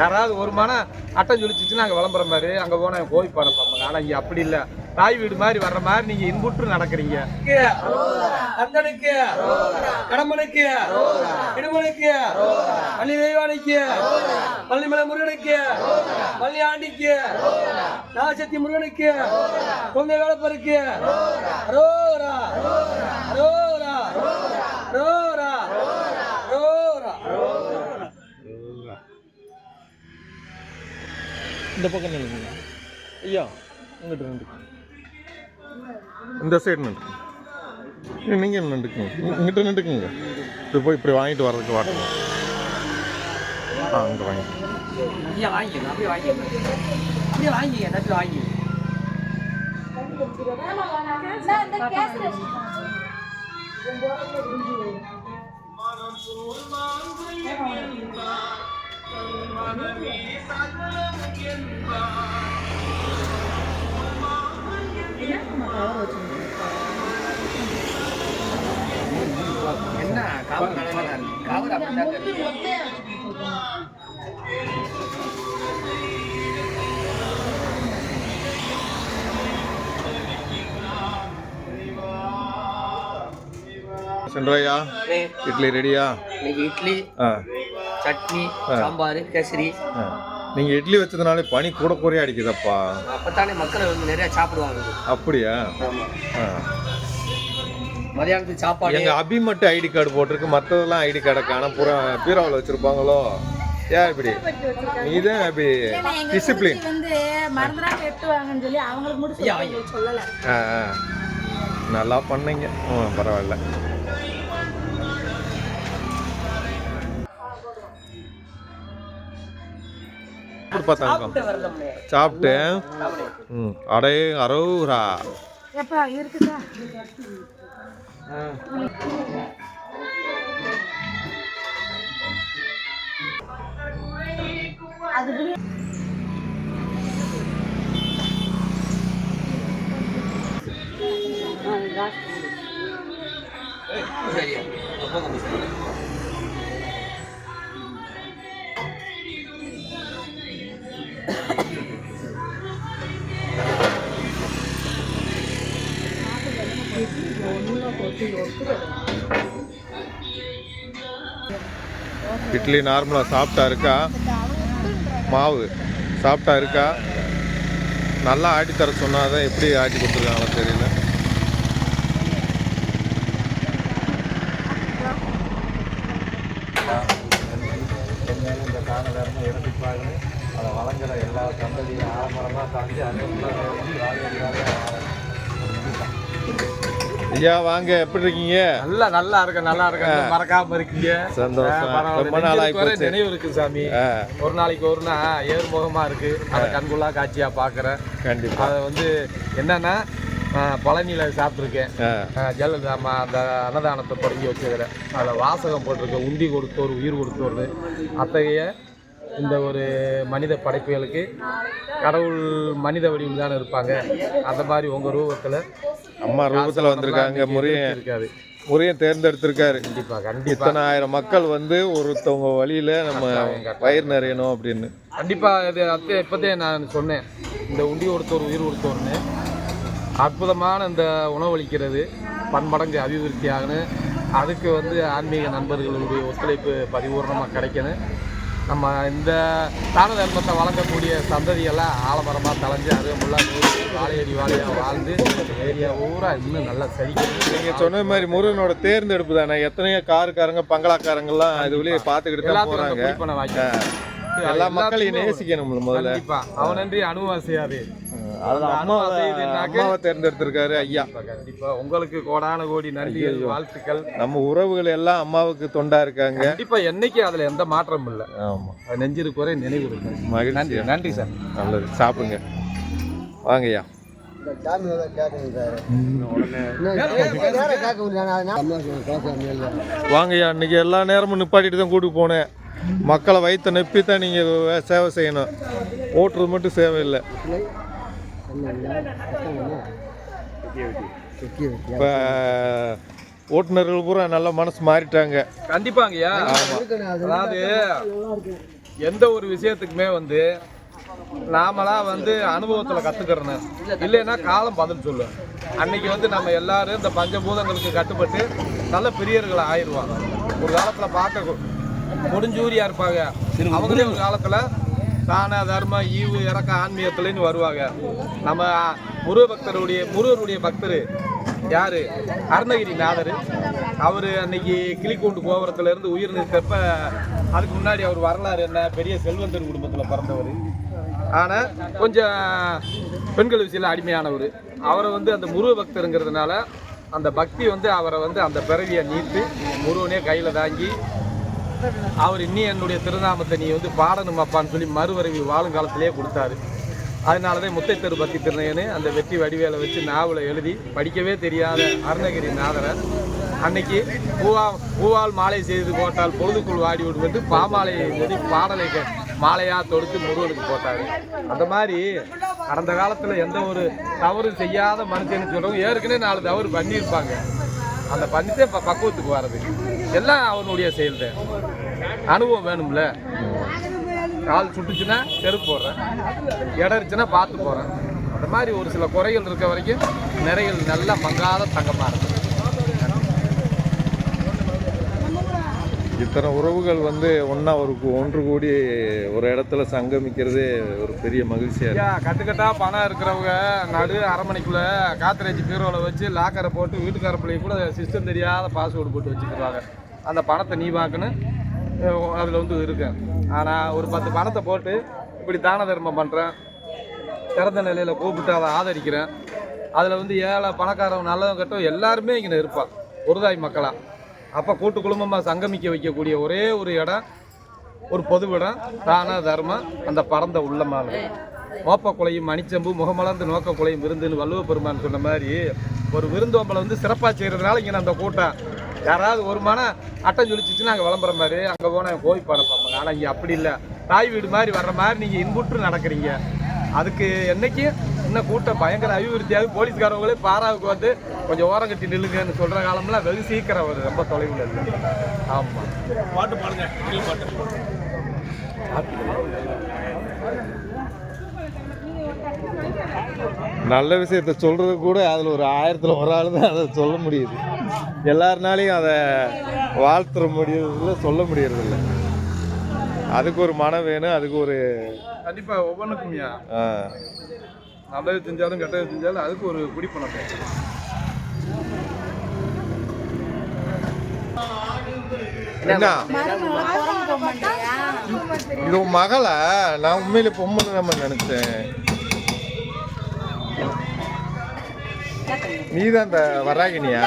யாராவது ஒரு மனம் அட்டம் சொல்லிச்சுன்னா அங்கே விளம்பரம் மாதிரி அங்கே போனால் பாடம் பார்ப்பாங்க. ஆனால் இங்கே அப்படி இல்லை. தாய் வீடு மாதிரி வர்ற மாதிரி நீங்கள் இன்புற்று நடக்கிறீங்க. அந்தனுக்கு கடம்பனுக்கு இடுமனுக்கு பள்ளி தெய்வானிக்கு பள்ளிமலை முருகனுக்கு பள்ளி ஆண்டிக்கு நாகசக்தி முருகனுக்கு கொங்கை வேலப்பருக்கு அரோரா அரோரா அரோரா இந்த பக்கம் நில்லுங்க ஐயா இங்கிட்டு ரெண்டு இந்த சைடு நின்று நீங்கள் நின்றுக்குங்க இங்கிட்ட நின்றுக்குங்க இது போய் இப்படி வாங்கிட்டு வர்றதுக்கு வாட்டுங்க ஆ அங்கே வாங்கி அப்படியே வாங்கிக்கணும் அப்படியே வாங்கிக்கணும் அப்படியே வாங்கிக்க தட்டு வாங்கி என்ன காவல் ஏய், இட்லி ரெடியா? இன்னைக்கு இட்லி சட்னி சாம்பார் கேசரி. ஆ. நீங்கள் இட்லி வச்சதுனாலே பனி கூட குறைய அடிக்குதப்பா. அப்பத்தானே மக்கள் வந்து நிறைய சாப்பிடுவாங்க. அப்படியா? ஆமா. ஆ. மதியானத்துக்கு சாப்பாடு. எங்கள் அபி மட்டும் ஐடி கார்டு போட்டிருக்கு. மற்றதெல்லாம் ஐடி கார்டை காண பூரா பீரோவில் வச்சுருப்பாங்களோ? ஏன் இப்படி? நீ தான் அப்படி டிசிப்ளின் வந்து மறந்துடா வெட்டுவாங்கன்னு சொல்லி அவங்களுக்கு சொல்லி சொல்லல. நல்லா பண்ணீங்க. ம் பரவாயில்ல. சாப்பிட்டு அடே அரோரா எப்பா இருக்குதா? அது சரி போங்க இட்லி நார்மலாக சாப்பிட்டா இருக்கா? மாவு சாப்பிட்டா இருக்கா? நல்லா ஆட்டி தர சொன்னாதான் எப்படி ஆட்டி கொடுத்துருக்காங்களோ தெரியல. இந்த காண அதை வழங்குற எல்லா சந்ததியும் ஆரம்பரமாக தாண்டி ஐயா வாங்க. எப்படி இருக்கீங்க? நல்லா நல்லா இருக்க நல்லா இருக்க மறக்காம இருக்கீங்க. சந்தோஷம். ரொம்ப நாள் ஆகி நெஞ்சிற்கு வரை போச்சு. நினைவு இருக்கு சாமி. ஒரு நாளைக்கு ஒரு நாள் ஏறுமுகமா இருக்கு. அதை கண்கொள்ளா காட்சியா பாக்குறேன். கண்டிப்பா. அதை வந்து என்னன்னா பழனியில சாப்பிட்ருக்கேன் அம்மா அந்த அன்னதானத்தை தொடங்கி வச்சுக்கிறேன். அதில் வாசகம் போட்டிருக்கு. உண்டி கொடுத்தோர் உயிர் கொடுத்தோர் அத்தகைய இந்த ஒரு மனித படைப்புகளுக்கு கடவுள் மனித வடிவில் தானே இருப்பாங்க. அந்த மாதிரி உங்கள் ரூபத்தில் அம்மா ரூபத்தில் வந்திருக்காங்க இருக்காது முறையன் தேர்ந்தெடுத்திருக்காரு. கண்டிப்பா கண்டிப்பா. இத்தனை ஆயிரம் மக்கள் வந்து ஒருத்தவங்க வழியில நம்ம வயிறு நிறையணும் அப்படின்னு. கண்டிப்பா இது அத்தை இப்போதே நான் சொன்னேன். இந்த உண்டி கொடுத்தோர் உயிர் கொடுத்தோர்னு அற்புதமான இந்த உணவளிக்கிறது. பன்மடங்கு அபிவிருத்தி ஆகணும் அதுக்கு வந்து ஆன்மீக நண்பர்களுடைய ஒத்துழைப்பு பரிபூர்ணமாக கிடைக்கணும். நம்ம இந்த தான தர்மத்தை வழங்கக்கூடிய சந்ததியெல்லாம் ஆலமரமாக தலைஞ்சு அருகமுல்லா நூறு வாழையடி வாழையாக வாழ்ந்து ஏரியா ஊரா இன்னும் நல்லா செழிக்கணும் நீங்க சொன்ன மாதிரி முருகனோட தேர்ந்தெடுப்பு தானே? எத்தனையோ காருக்காரங்க பங்களாக்காரங்கெல்லாம் இதுலயே பார்த்துக்கிட்டு தான் வாங்கி எல்லா மக்களையும் நேசிக்கணும் முதல்ல. கண்டிப்பா. அவனன்றி அனுபவம் செய்யாது அம்மாவை தேர்ந்தெடுத்திருக்காரு ஐயா. கண்டிப்பா, உங்களுக்கு கோடான கோடி நன்றிகள் வாழ்த்துக்கள். நம்ம உறவுகள் எல்லாம் அம்மாவுக்கு தொண்டா இருக்காங்க. கண்டிப்பா என்னைக்கு அதுல எந்த மாற்றமும் இல்லை. ஆமா. அது நெஞ்சிருக்கு வரை நினைவு மகிழ்ச்சி. நன்றி சார். நல்லது. சாப்பிடுங்க. வாங்கய்யா வாங்கய்யா இன்னைக்கு எல்லா நேரமும் நிப்பாட்டிட்டு தான் கூட்டிட்டு போனேன். மக்களை வயிற்ற நெப்பி தான் நீங்கள் சேவை செய்யணும். ஓட்டுறது மட்டும் சேவை இல்லை இப்போ ஓட்டுநர்கள் பூரா நல்ல மனசு மாறிட்டாங்க. கண்டிப்பாங்கய்யா. அதாவது எந்த ஒரு விஷயத்துக்குமே வந்து நாமளா வந்து அனுபவத்தில் கற்றுக்கிறணும் இல்லைன்னா காலம் பதில் சொல்லும் அன்னைக்கு வந்து நம்ம எல்லாரும் இந்த பஞ்சபூதங்களுக்கு கட்டுப்பட்டு நல்ல பெரியவர்கள் ஆயிடுவாங்க. ஒரு காலத்தில் பார்க்க முடிஞ்சூரியா இருப்பாங்க. அவங்களே ஒரு காலத்தில் தான தர்ம ஈவு இறக்க ஆன்மீகத்துலன்னு வருவாங்க. நம்ம முருக பக்தருடைய முருகருடைய பக்தர் யாரு? அருணகிரி நாதர். அவர் அன்னைக்கு கிளிக்கூண்டு கோபுரத்துலேருந்து உயிர் நிறுத்தப்ப அதுக்கு முன்னாடி அவர் வரலாறு என்ன? பெரிய செல்வந்தர் குடும்பத்தில் பிறந்தவர். ஆனால் கொஞ்சம் பெண்கள் விஷயத்தில் அடிமையானவர். அவரை வந்து அந்த முருக பக்தருங்கிறதுனால அந்த பக்தி வந்து அவரை வந்து அந்த பிறவியை நீட்டு முருகனே கையில் தாங்கி அவர் இனி என்னுடைய திருநாமத்தை நீ வந்து பாடணும் அப்பான்னு சொல்லி மறுவரவி வாழும் காலத்திலேயே கொடுத்தாரு. அதனால தான் முத்தை பக்தி திருநயனு அந்த வெற்றி வடிவேலை வச்சு நாவலை எழுதி படிக்கவே தெரியாத அருணகிரி நாதரை அன்னைக்கு பூவா பூவால் மாலை செய்து போட்டால் பொழுதுக்குள் வாடி விடும் என்று பாமாலையை எழுதி பாடலை மாலையாக தொடுத்து முருகனுக்கு போட்டாரு. அந்த மாதிரி கடந்த காலத்தில் எந்த ஒரு தவறு செய்யாத மனுஷன் சொல்கிறவங்க ஏற்கனவே நாலு தவறு பண்ணியிருப்பாங்க. அந்த பண்ணிட்டே ப பக்குவத்துக்கு வர்றது. எல்லாம் அவனுடைய செயல் தான் அனுபவம் வேணும்ல? கால் சுட்டுச்சுன்னா செருப்பு போடுறேன். இடம் இருந்துச்சுன்னா பார்த்து போகிறேன் அந்த மாதிரி ஒரு சில குறைகள் இருக்க வரைக்கும் நிறைகள் நல்லா மங்காத தங்கமாக இருக்கும் இத்தனை உறவுகள் வந்து ஒன்றா ஒரு ஒன்று கூடி ஒரு இடத்துல சங்கமிக்கிறதே ஒரு பெரிய மகிழ்ச்சியாக இருக்கு. ஐயா கட்டுக்கட்டா பணம் இருக்கிறவங்க நடு அரமனைக்குள்ள காத்திரேஜ் பீரோவில் வச்சு லாக்கரை போட்டு வீட்டுக்கார பிள்ளைங்க கூட சிஸ்டம் தெரியாத பாஸ்வேர்டு போட்டு வச்சுக்கிறாங்க அந்த பணத்தை நீ பார்க்கணும் அதில் வந்து இருக்கேன் ஆனால் ஒரு பத்து பணத்தை போட்டு இப்படி தான தர்மம் பண்ணுறேன் திறந்த நிலையில் கூப்பிட்டு அதை ஆதரிக்கிறேன். அதில் வந்து ஏழை பணக்காரன் நல்லதும் கட்டும் எல்லாருமே இங்கே இருப்பான் ஒருதாய் மக்களாக அப்போ கூட்டு குடும்பமாக சங்கமிக்க வைக்கக்கூடிய ஒரே ஒரு இடம் ஒரு பொது இடம் தான தர்மம் அந்த பறந்த உள்ளமான நோப்ப குலையும் மணிச்சம்பு முகமலர்ந்து நோக்க குலையும் விருந்துன்னு வள்ளுவ பெருமான் சொன்ன மாதிரி ஒரு விருந்தோம்பலை வந்து சிறப்பாக செய்கிறதுனால இங்கே அந்த கூட்டம் யாராவது ஒரு மன அட்டம் சொல்லிச்சிச்சுன்னா அங்கே விளம்பரம் மாதிரி அங்கே போனால் கோய் பணப்பாங்க ஆனால் இங்கே அப்படி இல்லை. தாய் வீடு மாதிரி வர்ற மாதிரி நீங்கள் இன்புற்று நடக்கிறீங்க. அதுக்கு என்னைக்கு இன்னும் கூட்டம் பயங்கர அபிவிருத்தியாகி போலீஸ்காரவங்களே பாராவுக்கு வந்து கொஞ்சம் ஓரம் கட்டி நில்லுங்கன்னு சொல்கிற காலம்லாம் வெகு சீக்கிரம் வருது. ரொம்ப தொலைவில் இல்லை ஆமாம் நல்ல விஷயத்த சொல்றது கூட அதில் ஒரு ஆயிரத்தில் ஒரு ஆள் தான் அதை சொல்ல முடியுது. எல்லாருனாலையும் அதை வாழ்த்துற முடியறதில்ல சொல்ல முடியறதில்ல. அதுக்கு ஒரு மனம் வேணும் அதுக்கு ஒரு கண்டிப்பாக ஒவ்வொன்றுக்கும்யா நல்லது செஞ்சாலும் கெட்டது செஞ்சாலும் அதுக்கு ஒரு குடிப்பணம். என்ன? இது உன் மகளா? நான் உண்மையில பொம்மை நம்ம நினைச்சேன். நீதான் இந்த வராகினியா?